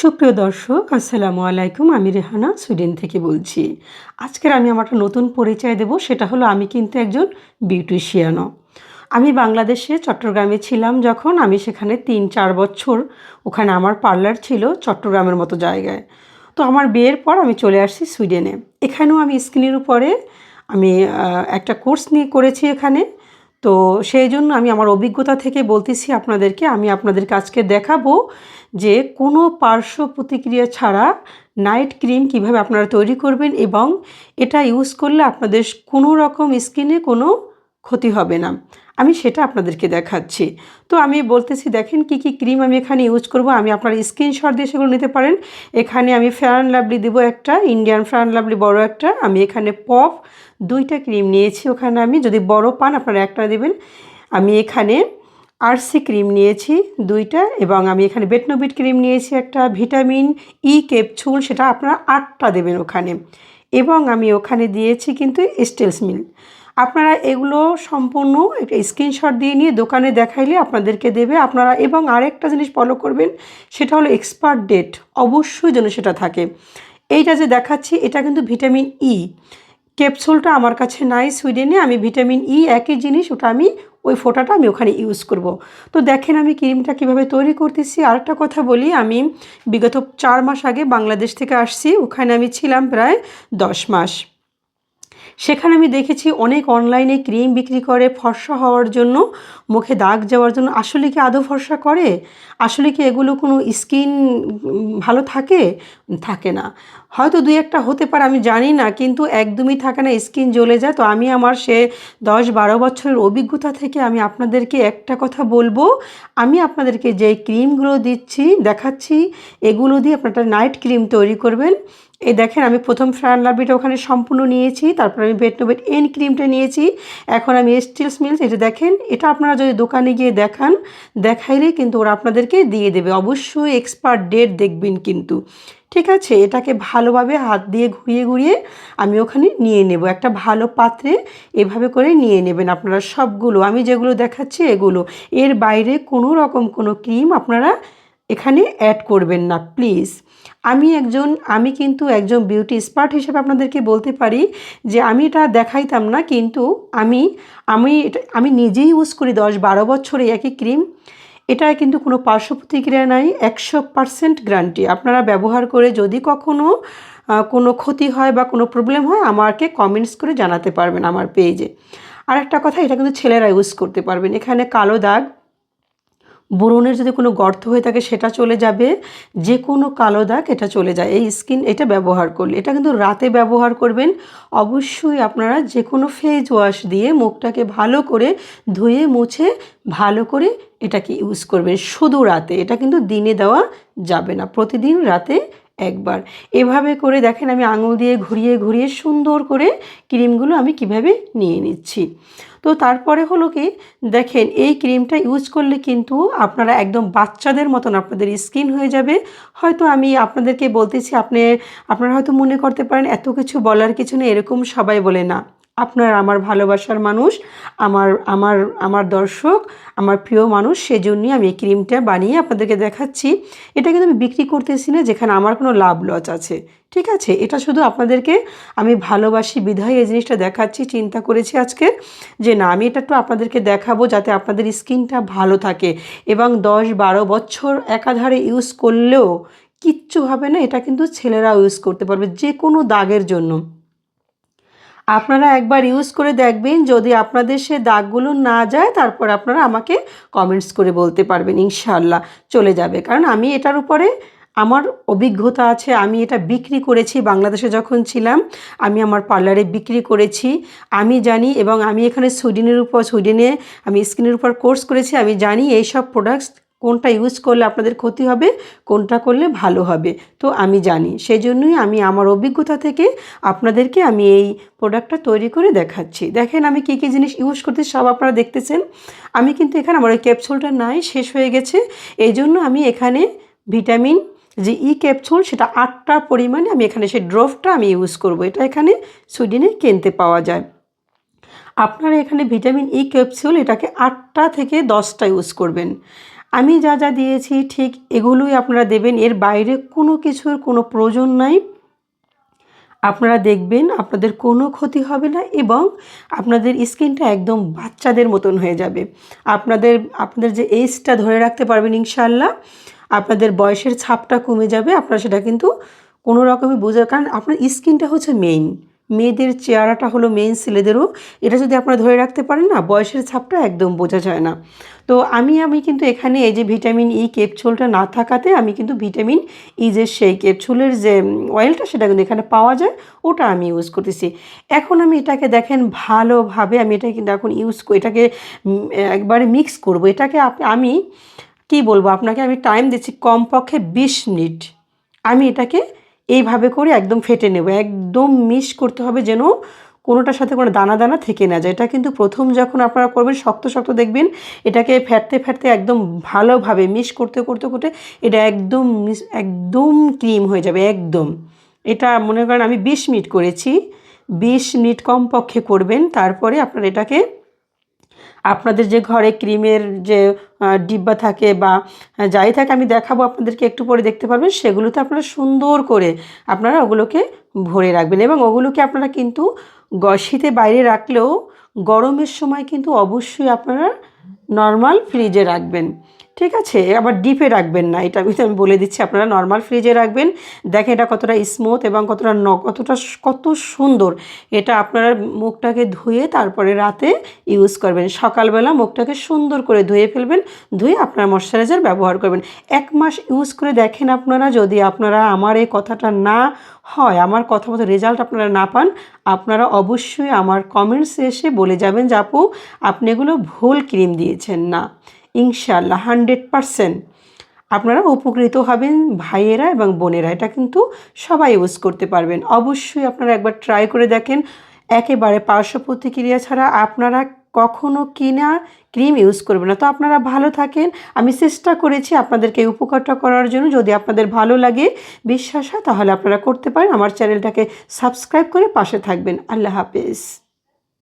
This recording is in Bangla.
সুপ্রিয় দর্শক, আসসালামু আলাইকুম। আমি রেহানা সুইডেন থেকে বলছি। আজকের আমি আমার নতুন পরিচয় দেব, সেটা হলো আমি কিন্তু একজন বিউটিশিয়ানও। আমি বাংলাদেশে চট্টগ্রামে ছিলাম যখন আমি সেখানে তিন চার বছর ওখানে আমার পার্লার ছিল চট্টগ্রামের মতো জায়গায়। তো আমার বিয়ের পর আমি চলে আসছি সুইডেনে। এখানেও আমি স্কিনের উপরে আমি একটা কোর্স নিয়ে করেছি এখানে। তো সেই জন্য আমি আমার অভিজ্ঞতা থেকে বলতেছি আপনাদেরকে, আমি আপনাদেরকে আজকে দেখাবো যে কোনো পার্শ্ব প্রতিক্রিয়া ছাড়া নাইট ক্রিম কীভাবে আপনারা তৈরি করবেন এবং এটা ইউজ করলে আপনাদের কোনো রকম স্কিনে কোনো ক্ষতি হবে না। আমি সেটা আপনাদেরকে দেখাচ্ছি। তো আমি বলতেছি, দেখেন কি কি ক্রিম আমি এখানে ইউজ করব। আমি আপনার স্ক্রিনশট দিয়ে সেগুলো নিতে পারেন। এখানে আমি ফেয়ার লাভলি দেবো একটা ইন্ডিয়ান ফেয়ার লাভলি বড় একটা। আমি এখানে পপ দুইটা ক্রিম নিয়েছি ওখানে আমি। যদি বড় পান, আপনারা একটা দেবেন। আমি এখানে আরসি ক্রিম নিয়েছি দুইটা এবং আমি এখানে বেটনোবিট ক্রিম নিয়েছি একটা ভিটামিন ই ক্যাপসুল সেটা আপনারা আটটা দেবেন ওখানে। এবং আমি ওখানে দিয়েছি কিন্তু স্টেলস মিল আপনারা এগুলো সম্পূর্ণ একটা স্ক্রিনশট দিয়ে নিয়ে দোকানে দেখাইলে আপনাদেরকে দেবে। আপনারা এবং আরেকটা জিনিস ফলো করবেন, সেটা হলো এক্সপায়ার ডেট অবশ্যই যেন সেটা থাকে। এইটা যে দেখাচ্ছি, এটা কিন্তু ভিটামিন ই ক্যাপসুলটা আমার কাছে নাই সুইডেনে, আমি ভিটামিন ই একই জিনিস, ওটা আমি, ওই ফোঁটাটা আমি ওখানে ইউজ করব। তো দেখেন আমি ক্রিমটা কীভাবে তৈরি করতেছি। আরেকটা কথা বলি, আমি বিগত চার মাস আগে বাংলাদেশ থেকে আসছি, ওখানে আমি ছিলাম প্রায় দশ মাস। সেখানে আমি দেখেছি অনেক অনলাইনে ক্রিম বিক্রি করে ফর্সা হওয়ার জন্য, মুখে দাগ যাওয়ার জন্য। আসলে কি আদৌ ফর্সা করে? আসলে কি এগুলো কোনো স্কিন ভালো থাকে? থাকে না। হয়তো দুই একটা হতে পারে, আমি জানি না, কিন্তু একদমই থাকে না স্কিন জ্বলে যায়। তো আমি আমার সে দশ বারো বছরের অভিজ্ঞতা থেকে আমি আপনাদেরকে একটা কথা বলব। আমি আপনাদেরকে যে ক্রিমগুলো দিচ্ছি, দেখাচ্ছি, এগুলো দিয়ে আপনারা নাইট ক্রিম তৈরি করবেন। এই দেখেন, আমি প্রথম ফ্রান লাভিটা ওখানে সম্পূর্ণ নিয়েছি, তারপর আমি বেটনোবেট এন ক্রিমটা নিয়েছি। এখন আমি স্টিলস মিলস এটা দেখেন, এটা আপনারা যদি দোকানে গিয়ে দেখান, দেখাইলে কিন্তু ওরা আপনাদেরকে দিয়ে দেবে। অবশ্যই এক্সপার্ট ডেট দেখবেন কিন্তু। ঠিক আছে, এটাকে ভালোভাবে হাত দিয়ে ঘুরিয়ে ঘুরিয়ে আমি ওখানে নিয়ে নেব। একটা ভালো পাত্রে এভাবে করে নিয়ে নেবেন আপনারা সবগুলো। আমি যেগুলো দেখাচ্ছি এগুলো। এর বাইরে কোনো রকম কোনো ক্রিম আপনারা এখানে অ্যাড করবেন না প্লিজ আমি একজন, আমি কিন্তু একজন বিউটি এক্সপার্ট হিসেবে আপনাদেরকে বলতে পারি যে আমি এটা দেখাইতাম না, কিন্তু আমি আমি এটা, আমি নিজেই ইউজ করি দশ বারো বছরে একই ক্রিম এটা কিন্তু কোনো পার্শ্ব প্রতিক্রিয়া নাই, একশো পারসেন্ট গ্যারান্টি আপনারা ব্যবহার করে যদি কখনো কোনো ক্ষতি হয় বা কোনো প্রবলেম হয়, আমাকে কমেন্টস করে জানাতে পারবেন আমার পেজে আর একটা কথা, এটা কিন্তু ছেলেরা ইউজ করতে পারবেন। এখানে কালো দাগ ব্রণের যদি কোনো গর্ত হয়ে থাকে, সেটা চলে যাবে। যে কোনো কালো দাগ, এটা চলে যায়। এই স্কিন এটা ব্যবহার করলে। এটা কিন্তু রাতে ব্যবহার করবেন। অবশ্যই আপনারা যে কোনো ফেস ওয়াশ দিয়ে মুখটাকে ভালো করে ধুয়ে, মুছে, ভালো করে এটাকে ইউজ করবেন। শুধু রাতে, এটা কিন্তু দিনে দেওয়া যাবে না। প্রতিদিন রাতে একবার। এভাবে করে দেখেন আমি আঙুল দিয়ে ঘুরিয়ে ঘুরিয়ে সুন্দর করে ক্রিমগুলো আমি কীভাবে নিয়ে নিচ্ছি। তো তারপরে হলো কি, দেখেন এই ক্রিমটা ইউজ করলে কিন্তু আপনারা একদম বাচ্চাদের মতন আপনাদের স্কিন হয়ে যাবে। হয়তো আমি আপনাদেরকে বলতেছি, আপনি, আপনারা হয়তো মনে করতে পারেন, এত কিছু বলার কিছু নেই, এরকম সবাই বলে না। আপনার, আমার ভালোবাসার মানুষ, আমার আমার আমার দর্শক, আমার প্রিয় মানুষ, সেজন্যই আমি এই ক্রিমটা বানিয়ে আপনাদেরকে দেখাচ্ছি। এটা কিন্তু আমি বিক্রি করতেছি না, যেখানে আমার কোনো লাভ লস আছে। ঠিক আছে? এটা শুধু আপনাদেরকে আমি ভালোবাসি, বিধায় এই জিনিসটা দেখাচ্ছি, চিন্তা করেছি আজকে যে না, আমি এটা একটু আপনাদেরকে দেখাবো যাতে আপনাদের স্কিনটা ভালো থাকে এবং দশ বারো বছর একাধারে ইউজ করলেও কিচ্ছু হবে না, এটা কিন্তু ছেলেরাও ইউজ করতে পারবে যে কোনো দাগের জন্য। আপনারা একবার ইউজ করে দেখবেন, যদি আপনাদের সে দাগগুলো না যায়, তারপর আপনারা আমাকে কমেন্টস করে বলতে পারবেন ইনশাল্লাহ চলে যাবে। কারণ আমি এটার উপরে আমার অভিজ্ঞতা আছে, আমি এটা বিক্রি করেছি বাংলাদেশে যখন ছিলাম, আমি আমার পার্লারে বিক্রি করেছি। আমি জানি এবং আমি এখানে সুইডেনের উপর সুইডেনে আমি স্কিনের উপর কোর্স করেছি, আমি জানি এই সব প্রোডাক্টস কোনটা ইউজ করলে আপনাদের ক্ষতি হবে, কোনটা করলে ভালো হবে। তো আমি জানি সেই জন্যই আমি আমার অভিজ্ঞতা থেকে আপনাদেরকে আমি এই প্রোডাক্টটা তৈরি করে দেখাচ্ছি। দেখেন আমি কী কী জিনিস ইউজ করতে সব আপনারা দেখতেছেন। আমি কিন্তু এখানে আমার ওই ক্যাপসুলটা নাই, শেষ হয়ে গেছে। এই জন্য আমি এখানে ভিটামিন যে ই ক্যাপসুল সেটা আটটা পরিমাণে আমি এখানে সেই ড্রপটা আমি ইউজ করব। এটা এখানে সুইডেনে কিনতে পাওয়া যায়। আপনারা এখানে ভিটামিন ই ক্যাপসুল এটাকে আটটা থেকে দশটা ইউজ করবেন। আমি যা যা দিয়েছি, ঠিক এগুলোই আপনারা দেবেন। এর বাইরে কোনো কিছুর কোনো প্রয়োজন নাই। আপনারা দেখবেন আপনাদের কোনো ক্ষতি হবে না এবং আপনাদের স্কিনটা একদম বাচ্চাদের মতন হয়ে যাবে। আপনাদের আপনাদের যে এজটা ধরে রাখতে পারবেন ইনশাল্লাহ আপনাদের বয়সের ছাপটা কমে যাবে। আপনারা সেটা কিন্তু কোনো রকমই বোঝার, কারণ আপনার স্কিনটা হচ্ছে মেইন মেয়েদের চেহারাটা হলো মেন ছেলেদেরও। এটা যদি আপনারা ধরে রাখতে পারেন না, বয়সের ছাপটা একদম বোঝা যায় না। তো আমি আমি কিন্তু এখানে এই যে ভিটামিন ই ক্যাপসুলটা না থাকাতে আমি কিন্তু ভিটামিন ই যে সেই ক্যাপসুলের যে অয়েলটা সেটা কিন্তু এখানে পাওয়া যায়, ওটা আমি ইউজ করতেছি। এখন আমি এটাকে দেখেন ভালোভাবে আমি এটা কিন্তু এখন ইউজ এটাকে একবারে মিক্স করব। এটাকে আমি কি বলব? আপনাকে আমি টাইম দিচ্ছি কমপক্ষে বিশ মিনিট। আমি এটাকে এইভাবে করে একদম ফেটে নেব। একদম মিশ করতে হবে যেন কোনোটার সাথে কোনো দানা দানা থেকে না যায়। এটা কিন্তু প্রথম যখন আপনারা করবেন, শক্ত শক্ত দেখবেন, এটাকে ফেটতে ফেটতে একদম ভালোভাবে মিশ করতে করতে করতে এটা একদম মিশ, একদম ক্রিম হয়ে যাবে, একদম। এটা মনে করেন আমি বিশ মিনিট করেছি। বিশ মিনিট কমপক্ষে করবেন, তারপরে আপনারা এটাকে আপনাদের যে ঘরে ক্রিমের যে ডিব্বা থাকে বা যাই থাকে, আমি দেখাবো আপনাদেরকে একটু পরে দেখতে পারবেন, সেগুলোতে আপনারা সুন্দর করে আপনারা ওগুলোকে ভরে রাখবেন এবং ওগুলোকে আপনারা কিন্তু শীতে বাইরে রাখলেও গরমের সময় কিন্তু অবশ্যই আপনারা নর্মাল ফ্রিজে রাখবেন। ঠিক আছে আবার ডিপে রাখবেন না, এটা কিন্তু আমি বলে দিচ্ছি, আপনারা নর্মাল ফ্রিজে রাখবেন। দেখেন এটা কতটা স্মুথ এবং কতটা ন, কতটা কত সুন্দর। এটা আপনারা মুখটাকে ধুয়ে তারপরে রাতে ইউজ করবেন। সকালবেলা মুখটাকে সুন্দর করে ধুয়ে ফেলবেন, ধুয়ে আপনারা ময়শ্চারাইজার ব্যবহার করবেন। এক মাস ইউজ করে দেখেন আপনারা, যদি আপনারা আমার এই কথাটা না হয়, আমার কথা মতো রেজাল্ট আপনারা না পান, আপনারা অবশ্যই আমার কমেন্টসে এসে বলে যাবেন যে, আপু, আপনি এগুলো ভুল ক্রিম দিয়েছেন। না। ইনশাল্লাহ হান্ড্রেড পারসেন্ট। আপনারা উপকৃত হবেন ভাইয়েরা এবং বোনেরা, এটা কিন্তু সবাই ইউজ করতে পারবেন। অবশ্যই আপনারা একবার ট্রাই করে দেখেন। একেবারে পার্শ্ব প্রতিক্রিয়া ছাড়া আপনারা কখনো কিনা ক্রিম ইউজ করবেন না। তো আপনারা ভালো থাকেন। আমি চেষ্টা করেছি আপনাদেরকে উপকারটা করার জন্য। যদি আপনাদের ভালো লাগে, বিশ্বাস হয়, তাহলে আপনারা করতে পারেন। আমার চ্যানেলটাকে সাবস্ক্রাইব করে পাশে থাকবেন। আল্লাহ হাফেজ।